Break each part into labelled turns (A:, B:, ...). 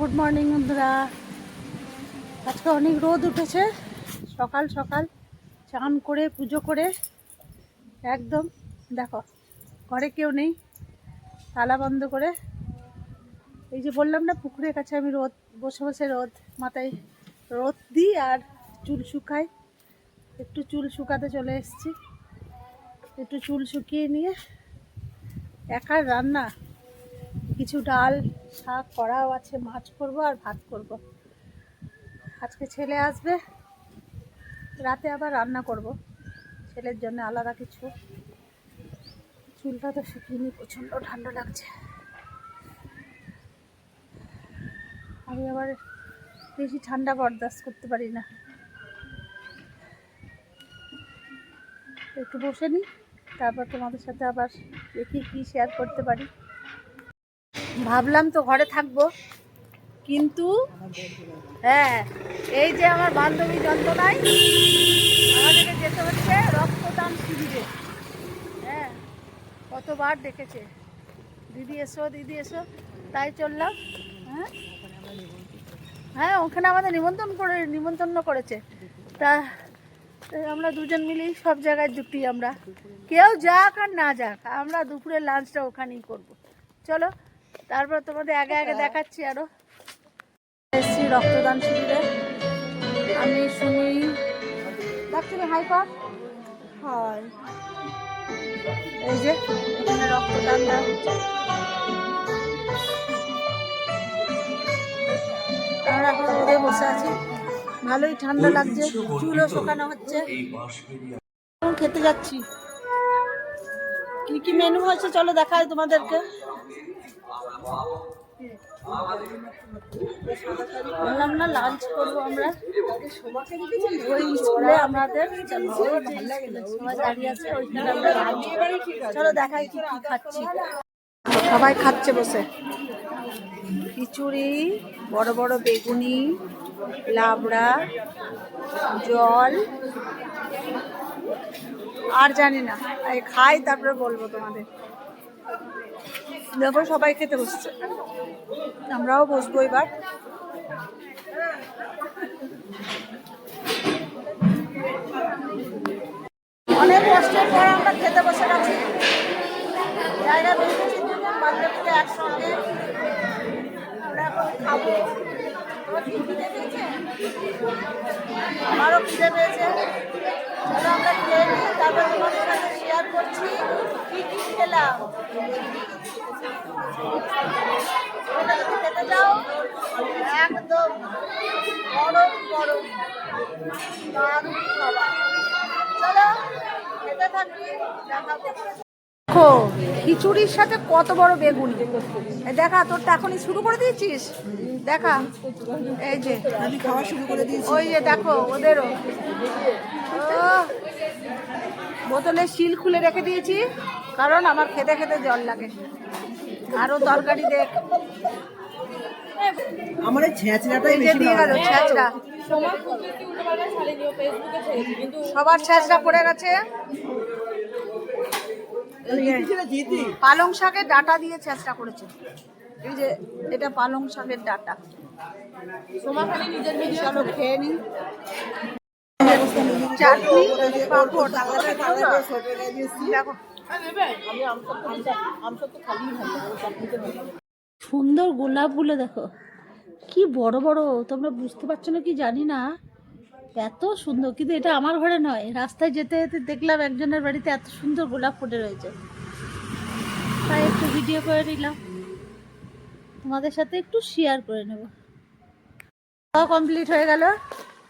A: Good morning বন্ধুরা আজকে অনেক রোদ উঠেছে। সকাল সকাল চান করে, পুজো করে, একদম দেখো, ঘরে কেউ নেই। তালা বন্ধ করে। এই যে বললাম না, পুকুরের কাছে আমি রোদ, বসে বসে রোদ, মাথায় রোদ দিই আর চুল শুকাই। একটু চুল শুকাতে চলে এসেছি। একটু চুল শুকিয়ে নিয়ে, একার রান্না, কিছু ডাল শাক করাও আছে, মাছ করব আর ভাত করব। আজকে ছেলে আসবে, রাতে আবার রান্না করব। ছেলের জন্য আলাদা কিছু। চুলটা তো শুকিয়ে নি প্রচণ্ড ঠান্ডা লাগছে। আমি আবার বেশি ঠান্ডা বরদাস্ত করতে পারি না। একটু বসে নিই তারপর তোমাদের সাথে আবার দেখি কী শেয়ার করতে পারি। ভাবলাম তো ঘরে থাকব। কিন্তু হ্যাঁ এই যে আমার বান্ধবী যন্ত্রণায় আমাদেরকে যেতে হচ্ছে রক্তদান শিবিরে। হ্যাঁ কতবার ডেকেছে। দিদি এসো দিদি এসো, তাই চললাম। হ্যাঁ হ্যাঁ ওখানে আমাদের নিমন্ত্রণ করে, নিমন্ত্রণ করেছে। তা আমরা দুজন মিলেই সব জায়গায় জুটি আমরা। কেউ যাক আর না যাক, আমরা দুপুরের লাঞ্চটা ওখানেই করব। চলো। তারপর তোমাদের আগে আগে দেখাচ্ছি আরও। এসছি রক্তদান শিবিরে। আমি শুনি। ডাকছি হাই পা হয় এই যে এখানে রক্তদান আমরা এখন রোদে বসে আছি। ভালোই ঠান্ডা লাগছে চুলও শুকানো হচ্ছে। খেতে যাচ্ছি। কি কি মেনু হয়েছে? চলো দেখাই তোমাদেরকে। বললাম না লাঞ্চ করব আমরা। ওই স্কুলে আমাদের সবাই চলো দেখাই কি খাচ্ছি। সবাই খাচ্ছে বসে। খিচুড়ি, বড় বড় বেগুনি, লাবড়া, জল। আর জানি না খাই, তারপরে বলব তোমাদের। দেখো সবাই খেতে বসছে। আমরাও বসবো এবার। অনেক কষ্টের পর আমরা খেতে বসে গেছি। জায়গা বেরিয়েছি দুজন বান্ধবীরা একসঙ্গে। আমরা এখন খাব? আমারও খিদে পেয়েছে। আমরা খেয়ে নিই, তারপর তোমাদের সাথে শেয়ার করছি। কি কি খেলাম? তোমরা যদি খেতে যাও একদম গরম গরম দারুণ খাবার চলো খেতে থাকি দেখাবো দেখো খিচুড়ির সাথে কত বড় বেগুন। দেখা তোর তো এখনই শুরু করে দিয়েছিস? দেখা এই যে।
B: আমি খাওয়া শুরু করে দিয়েছি।
A: ওই যে দেখো ওদেরও। ও, বোতলে শিল খুলে রেখে দিয়েছি কারণ আমার খেতে খেতে জল লাগে। আরও তরকারি দেখ।
B: আমার এই ছেঁচড়াটাই বেশি
A: দিয়ে গেল ছ্যাঁচড়া। সবার ছ্যাঁচড়া পড়ে গেছে। এই যে
B: লাগে। জিতি।
A: পালং শাকের ডাটা দিয়ে ছ্যাঁচড়া করেছে। এই যে এটা পালং শাকের ডাটা। চলো খেয়ে নি। চাটনি পাঁপড়
B: বাংলাতে খাওয়া বেশ হোটেলে দিয়েছি
A: দেখো। সুন্দর গোলাপগুলো দেখো। কি বড় বড়, তোমরা বুঝতে পারছ না কি জানি না। এত সুন্দর, কিন্তু এটা আমার ঘরে নয়, রাস্তায় যেতে যেতে দেখলাম একজনের বাড়িতে এত সুন্দর গোলাপ ফুটে রয়েছে। তাই একটু ভিডিও করে নিলাম। তোমাদের সাথে একটু শেয়ার করে নেব। কমপ্লিট হয়ে গেল।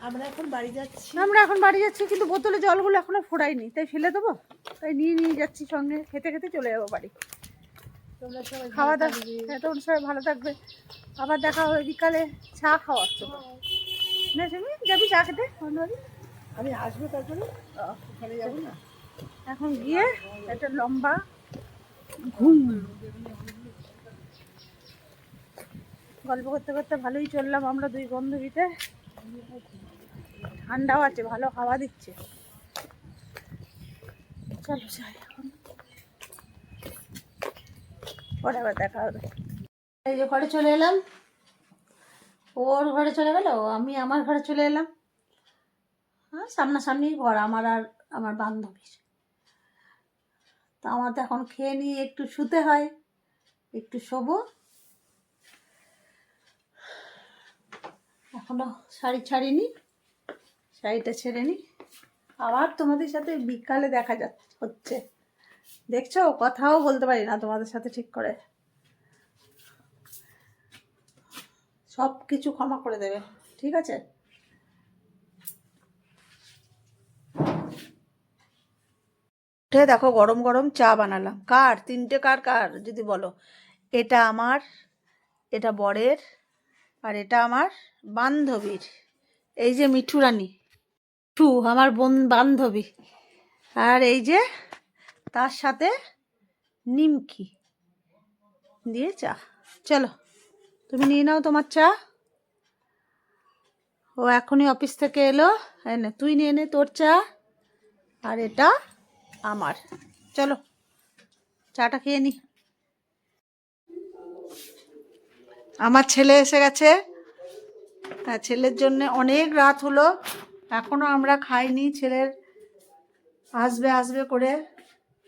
B: আমরা এখন বাড়ি যাচ্ছি।
A: আমরা এখন বাড়ি যাচ্ছি কিন্তু বোতলে জলগুলো এখনও ফোড়াইনি তাই ফেলে দেবো? তাই নিয়ে নিয়ে যাচ্ছি সঙ্গে। খেতে খেতে চলে যাব বাড়ি।
B: তোমরা সবাই
A: খাওয়া দাওয়া হ্যাঁ তোমরা সবাই ভালো থাকবে। আবার দেখা হবে বিকালে। চা খাওয়া হচ্ছে। না তুমি যাবি চা খেতে? অন্য
B: আমি আসব তারপরে? ওখানে যাব না?
A: এখন গিয়ে একটা লম্বা ঘুম। গল্প করতে করতে ভালোই চললাম আমরা দুই বান্ধবীতে ঠান্ডাও আছে, ভালো হাওয়া দিচ্ছে। চলো, যাই এখন। আবার দেখা হবে। এই যে ঘরে চলে এলাম। ওর ঘরে চলে গেল, আমি আমার ঘরে চলে এলাম। হ্যাঁ সামনাসামনি ঘর, আমার আর আমার বান্ধবীর। তা আমার তো এখন খেয়ে নিয়ে একটু শুতে হয়, একটু শোবো। এখনও শাড়ি ছাড়িনি, শাড়িটা ছেড়ে নি। আবার তোমাদের সাথে বিকালে দেখা যা হচ্ছে। দেখছ? কথাও বলতে পারি না তোমাদের সাথে ঠিক করে। সব কিছু ক্ষমা করে দেবে, ঠিক আছে? উঠে দেখো, গরম গরম চা বানালাম। কার? তিনটে কার কার? যদি বলো। এটা আমার, এটা বরের আর এটা আমার বান্ধবীর। এই যে মিঠু রানী। মিঠু, আমার বোন বান্ধবী। আর এই যে তার সাথে নিমকি। দিয়ে চা। চলো, তুমি নিয়ে নাও তোমার চা। ও এখনই অফিস থেকে এলো। এই নে, তুই নিয়ে নে তোর চা। আর এটা আমার। চলো, চাটা খেয়ে নি। আমার ছেলে এসে গেছে। তা ছেলের জন্য অনেক রাত হলো। এখনও আমরা খাইনি। ছেলের আসবে আসবে করে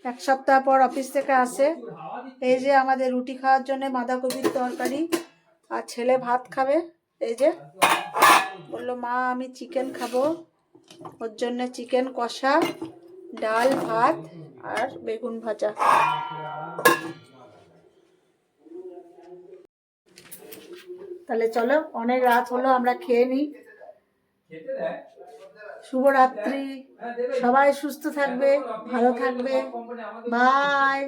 A: এক সপ্তাহ পর অফিস থেকে আসে। এই যে আমাদের রুটি খাওয়ার জন্য বাঁধাকপির তরকারি আর ছেলে ভাত খাবে। এই যে বলল, মা, আমি চিকেন খাব। ওর জন্য চিকেন কষা, ডাল, ভাত আর বেগুন ভাজা। তাহলে চলো, অনেক রাত হলো, আমরা খেয়ে নিই। শুভরাত্রি। সবাই সুস্থ থাকবে, ভালো থাকবে। বাই।